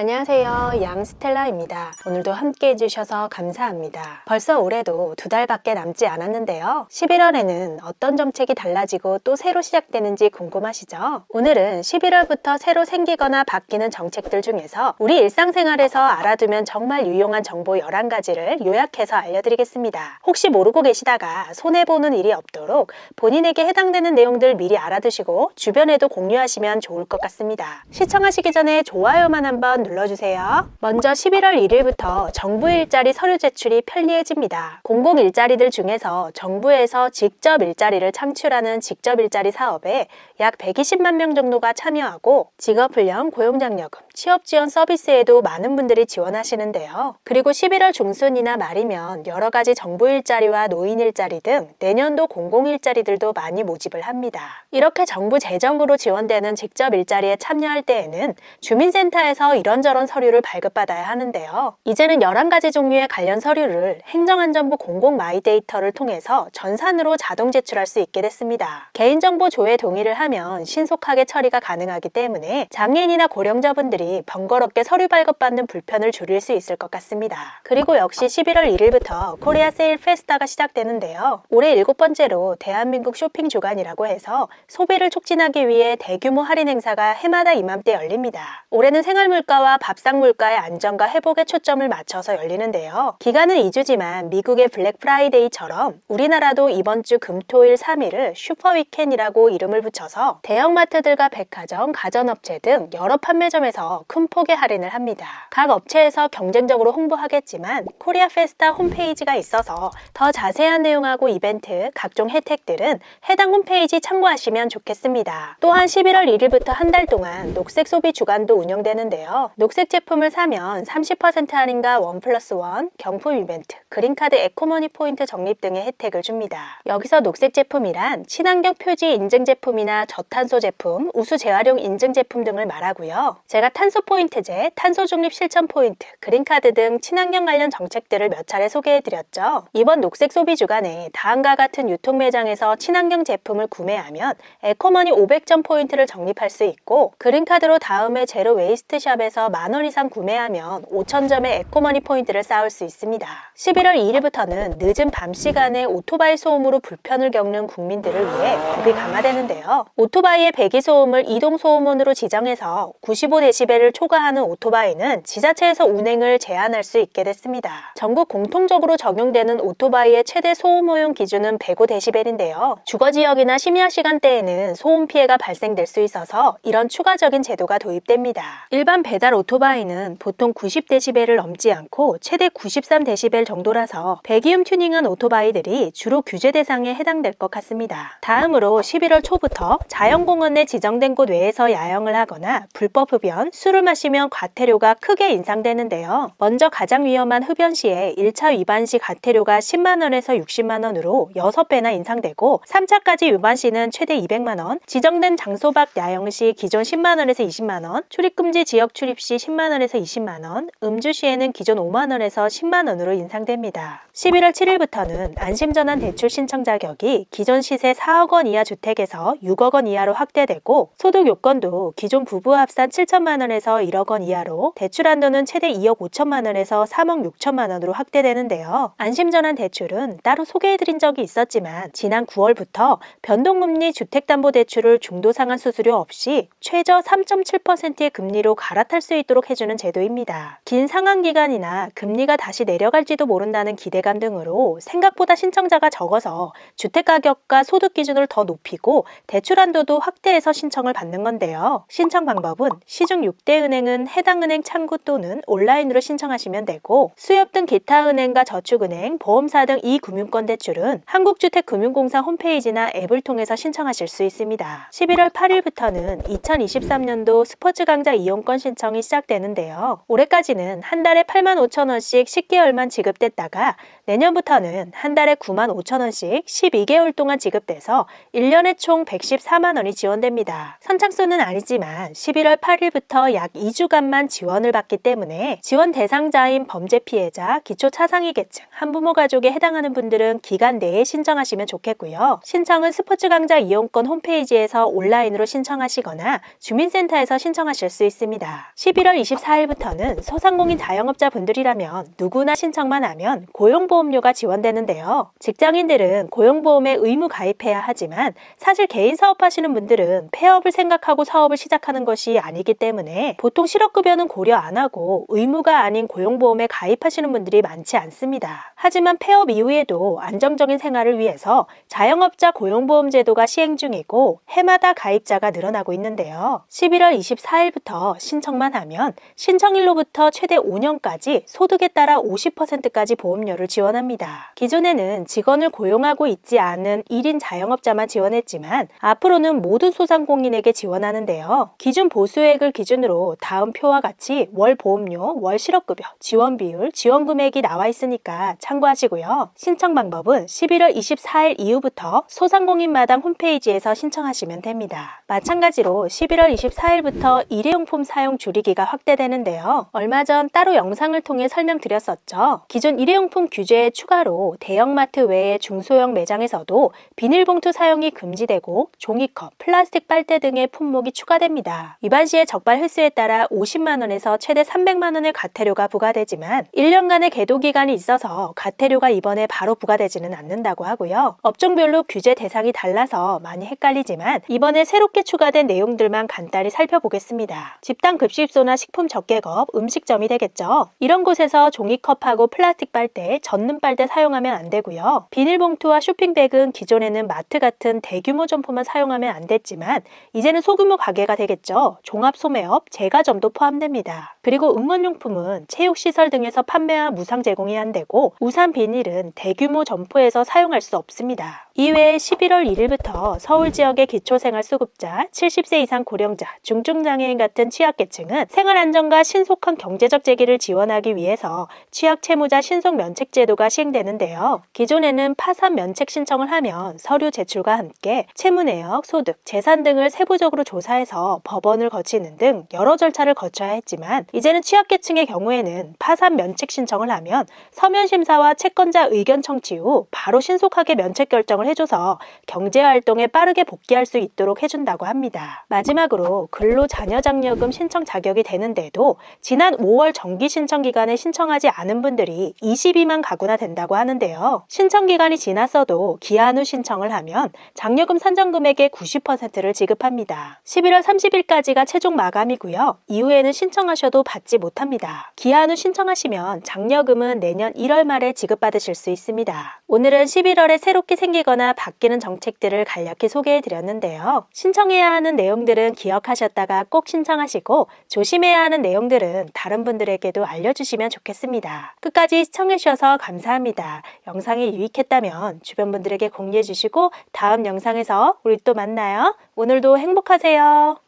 안녕하세요. 양스텔라입니다. 오늘도 함께 해주셔서 감사합니다. 벌써 올해도 두 달밖에 남지 않았는데요. 11월에는 어떤 정책이 달라지고 또 새로 시작되는지 궁금하시죠? 오늘은 11월부터 새로 생기거나 바뀌는 정책들 중에서 우리 일상생활에서 알아두면 정말 유용한 정보 11가지를 요약해서 알려드리겠습니다. 혹시 모르고 계시다가 손해보는 일이 없도록 본인에게 해당되는 내용들 미리 알아두시고 주변에도 공유하시면 좋을 것 같습니다. 시청하시기 전에 좋아요만 한번 눌러주세요. 먼저 11월 1일부터 정부 일자리 서류 제출이 편리해집니다. 공공 일자리들 중에서 정부에서 직접 일자리를 창출하는 직접 일자리 사업에 약 120만 명 정도가 참여하고 직업훈련, 고용장려금, 취업지원 서비스에도 많은 분들이 지원하시는데요. 그리고 11월 중순이나 말이면 여러 가지 정부 일자리와 노인 일자리 등 내년도 공공 일자리들도 많이 모집을 합니다. 이렇게 정부 재정으로 지원되는 직접 일자리에 참여할 때에는 주민센터에서 이런 저런 서류를 발급받아야 하는데요. 이제는 11가지 종류의 관련 서류를 행정안전부 공공 마이데이터를 통해서 전산으로 자동 제출할 수 있게 됐습니다. 개인정보 조회 동의를 하면 신속하게 처리가 가능하기 때문에 장애인이나 고령자분들이 번거롭게 서류 발급받는 불편을 줄일 수 있을 것 같습니다. 그리고 역시 11월 1일부터 코리아 세일 페스타가 시작되는데요. 올해 일곱 번째로 대한민국 쇼핑 주간이라고 해서 소비를 촉진하기 위해 대규모 할인 행사가 해마다 이맘때 열립니다. 올해는 생활 물가와 밥상 물가의 안정과 회복에 초점을 맞춰서 열리는데요. 기간은 2주지만 미국의 블랙 프라이데이처럼 우리나라도 이번 주 금토일 3일을 슈퍼 위켄이라고 이름을 붙여서 대형마트들과 백화점, 가전업체 등 여러 판매점에서 큰 폭의 할인을 합니다. 각 업체에서 경쟁적으로 홍보하겠지만 코리아 페스타 홈페이지가 있어서 더 자세한 내용하고 이벤트, 각종 혜택들은 해당 홈페이지 참고하시면 좋겠습니다. 또한 11월 1일부터 한 달 동안 녹색 소비 주간도 운영되는데요. 녹색 제품을 사면 30% 할인과 원 플러스 원, 경품 이벤트, 그린카드 에코머니 포인트 적립 등의 혜택을 줍니다. 여기서 녹색 제품이란 친환경 표지 인증 제품이나 저탄소 제품, 우수 재활용 인증 제품 등을 말하고요. 제가 탄소 포인트제, 탄소 중립 실천 포인트, 그린카드 등 친환경 관련 정책들을 몇 차례 소개해드렸죠. 이번 녹색 소비 주간에 다음과 같은 유통 매장에서 친환경 제품을 구매하면 에코머니 500점 포인트를 적립할 수 있고 그린카드로 다음에 제로 웨이스트 샵에서 만원 이상 구매하면 5,000점의 에코머니 포인트를 쌓을 수 있습니다. 11월 2일부터는 늦은 밤 시간에 오토바이 소음으로 불편을 겪는 국민들을 위해 법이 강화되는데요. 오토바이의 배기 소음을 이동 소음원으로 지정해서 95dB를 초과하는 오토바이는 지자체에서 운행을 제한할 수 있게 됐습니다. 전국 공통적으로 적용되는 오토바이의 최대 소음 허용 기준은 105dB인데요. 주거 지역이나 심야 시간대에는 소음 피해가 발생될 수 있어서 이런 추가적인 제도가 도입됩니다. 일반 배달 오토바이는 보통 90dB를 넘지 않고 최대 93dB 정도라서 배기음 튜닝한 오토바이들이 주로 규제 대상에 해당될 것 같습니다. 다음으로 11월 초부터 자연공원 내 지정된 곳 외에서 야영을 하거나 불법 흡연, 술을 마시면 과태료가 크게 인상되는데요. 먼저 가장 위험한 흡연 시에 1차 위반 시 과태료가 10만원에서 60만원으로 6배나 인상되고 3차까지 위반 시는 최대 200만원, 지정된 장소 밖 야영 시 기존 10만원에서 20만원, 출입금지 지역 출입 시 10만원에서 20만원, 음주 시에는 기존 5만원에서 10만원으로 인상됩니다. 11월 7일부터는 안심전환 대출 신청 자격이 기존 시세 4억 원 이하 주택에서 6억 원 이하로 확대되고 소득 요건도 기존 부부 합산 7천만 원에서 1억 원 이하로 대출 한도는 최대 2억 5천만 원에서 3억 6천만 원으로 확대되는데요. 안심전환 대출은 따로 소개해드린 적이 있었지만 지난 9월부터 변동금리 주택담보대출을 중도 상환 수수료 없이 최저 3.7%의 금리로 갈아탈 수 있도록 해주는 제도입니다. 긴 상환 기간이나 금리가 다시 내려갈지도 모른다는 기대감 등으로 생각보다 신청자가 적어서 주택 가격과 소득 기준을 더 높이고 대출 한도도 확대해서 신청을 받는 건데요. 신청 방법은 시중 6대 은행은 해당 은행 창구 또는 온라인으로 신청하시면 되고 수협 등 기타 은행과 저축은행, 보험사 등 이 금융권 대출은 한국주택금융공사 홈페이지나 앱을 통해서 신청하실 수 있습니다. 11월 8일부터는 2023년도 스포츠 강좌 이용권 신청이 시작되는데요. 올해까지는 한 달에 8만 5천 원씩 10개월만 지급됐다가 내년부터는 한 달에 9만 5천 원씩 12개월 동안 지급돼서 1년에 총 114만 원이 지원됩니다. 선착순은 아니지만 11월 8일부터 약 2주간만 지원을 받기 때문에 지원 대상자인 범죄 피해자, 기초 차상위 계층, 한부모 가족에 해당하는 분들은 기간 내에 신청하시면 좋겠고요. 신청은 스포츠 강좌 이용권 홈페이지에서 온라인으로 신청하시거나 주민센터에서 신청하실 수 있습니다. 11월 24일부터는 소상공인 자영업자 분들이라면 누구나 신청만 하면 고용보험료가 지원되는데요. 직장인들은 고용보험에 의무 가입해야 하지만 사실 개인 사업하시는 분들은 폐업을 생각하고 사업을 시작하는 것이 아니기 때문에 보통 실업급여는 고려 안 하고 의무가 아닌 고용보험에 가입하시는 분들이 많지 않습니다. 하지만 폐업 이후에도 안정적인 생활을 위해서 자영업자 고용보험 제도가 시행 중이고 해마다 가입자가 늘어나고 있는데요. 11월 24일부터 신청만 하면 신청일로부터 최대 5년까지 소득에 따라 50%까지 보험료를 지원합니다. 기존에는 직원을 고용하고 있지 않은 1인 자영업자만 지원했지만 앞으로는 모든 소상공인에게 지원하는데요. 기준 보수액을 기준으로 다음 표와 같이 월 보험료, 월 실업급여, 지원 비율, 지원 금액이 나와 있으니까 참고하시고요. 신청 방법은 11월 24일 이후부터 소상공인마당 홈페이지에서 신청하시면 됩니다. 마찬가지로 11월 24일부터 일회용품 사용 줄이기 가 확대되는데요. 얼마 전 따로 영상을 통해 설명드렸었죠. 기존 일회용품 규제에 추가로 대형마트 외의 중소형 매장에서도 비닐봉투 사용이 금지되고 종이컵, 플라스틱 빨대 등의 품목이 추가됩니다. 위반 시의 적발 횟수에 따라 50만 원에서 최대 300만 원의 과태료가 부과되지만 1년간의 계도 기간이 있어서 과태료가 이번에 바로 부과되지는 않는다고 하고요. 업종별로 규제 대상이 달라서 많이 헷갈리지만 이번에 새롭게 추가된 내용들만 간단히 살펴보겠습니다. 집단 급식소 나 식품 적개겁, 음식점이 되겠죠. 이런 곳에서 종이컵하고 플라스틱 빨대, 젖는 빨대 사용하면 안 되고요. 비닐봉투와 쇼핑백은 기존에는 마트 같은 대규모 점포만 사용하면 안 됐지만 이제는 소규모 가게가 되겠죠. 종합 소매업, 제과점도 포함됩니다. 그리고 응원용품은 체육시설 등에서 판매와 무상 제공이 안 되고 우산 비닐은 대규모 점포에서 사용할 수 없습니다. 이외에 11월 1일부터 서울 지역의 기초생활수급자, 70세 이상 고령자, 중증장애인 같은 취약계층은 생활안정과 신속한 경제적 재기를 지원하기 위해서 취약 채무자 신속 면책 제도가 시행되는데요. 기존에는 파산 면책 신청을 하면 서류 제출과 함께 채무 내역, 소득, 재산 등을 세부적으로 조사해서 법원을 거치는 등 여러 절차를 거쳐야 했지만 이제는 취약계층의 경우에는 파산 면책 신청을 하면 서면 심사와 채권자 의견 청취 후 바로 신속하게 면책 결정을 해줘서 경제 활동에 빠르게 복귀할 수 있도록 해준다고 합니다. 마지막으로 근로 자녀 장려금 신청 자격 이 되는데도 지난 5월 정기 신청 기간에 신청하지 않은 분들이 22만 가구나 된다고 하는데요. 신청 기간이 지났어도 기한 후 신청을 하면 장려금 산정 금액의 90%를 지급합니다. 11월 30일까지가 최종 마감이고요. 이후에는 신청하셔도 받지 못합니다. 기한 후 신청하시면 장려금은 내년 1월 말에 지급받으실 수 있습니다. 오늘은 11월에 새롭게 생기거나 바뀌는 정책들을 간략히 소개해 드렸는데요. 신청해야 하는 내용들은 기억하셨다가 꼭 신청하시고 조심해야 하는 내용들은 다른 분들에게도 알려주시면 좋겠습니다. 끝까지 시청해주셔서 감사합니다. 영상이 유익했다면 주변 분들에게 공유해 주시고 다음 영상에서 우리 또 만나요. 오늘도 행복하세요.